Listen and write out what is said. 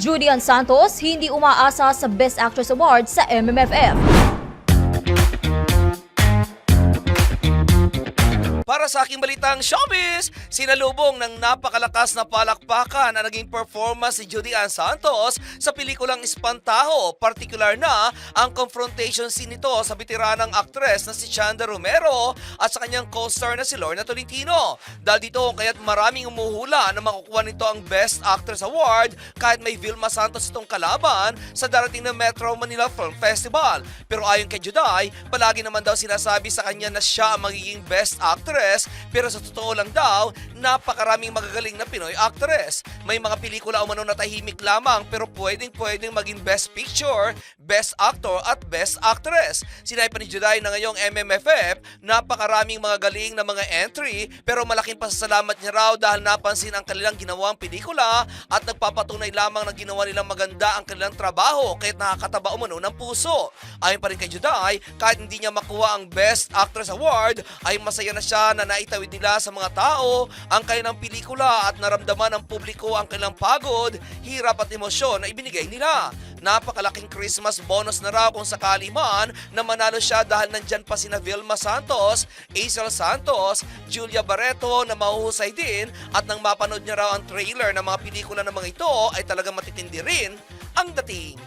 Julian Santos hindi umaasa sa Best Actress Award sa MMFF. Para sa aking balitang showbiz, sinalubong ng napakalakas na palakpakan ang naging performance ni Judy Ann Santos sa pelikulang Espantaho, partikular na ang confrontation scene nito sa veteranang aktres na si Chanda Romero at sa kanyang co-star na si Lorna Tolentino. Dahil dito kaya't maraming umuhula na makukuha nito ang Best Actress Award kahit may Vilma Santos itong kalaban sa darating na Metro Manila Film Festival. Pero ayon kay Juday, palagi naman daw sinasabi sa kanya na siya ang magiging Best Actress pero sa totoo lang daw, napakaraming magagaling na Pinoy actress. May mga pelikula umano na tahimik lamang pero pwedeng pwedeng maging Best Picture, Best Actor at Best Actress. Sinabi pa ni Juday na ngayong MMFF, napakaraming mga galing na mga entry pero malaking pasasalamat niya raw dahil napansin ang kanilang ginawang pelikula at nagpapatunay lamang na ginawa nilang maganda ang kanilang trabaho kahit nakakataba umano ng puso. Ayon pa rin kay Juday, kahit hindi niya makuha ang Best Actress Award, ay masaya na siya na naitawid nila sa mga tao ang kanilang pelikula at naramdaman ng publiko ang kanilang pagod, hirap at emosyon na ibinigay nila. Napakalaking Christmas bonus na raw kung sakali man na manalo siya dahil nandyan pa sina Vilma Santos, Azel Santos, Julia Barreto na mahuhusay din at nang mapanood niya raw ang trailer ng mga pelikula ng mga ito ay talagang matitindi rin ang dating.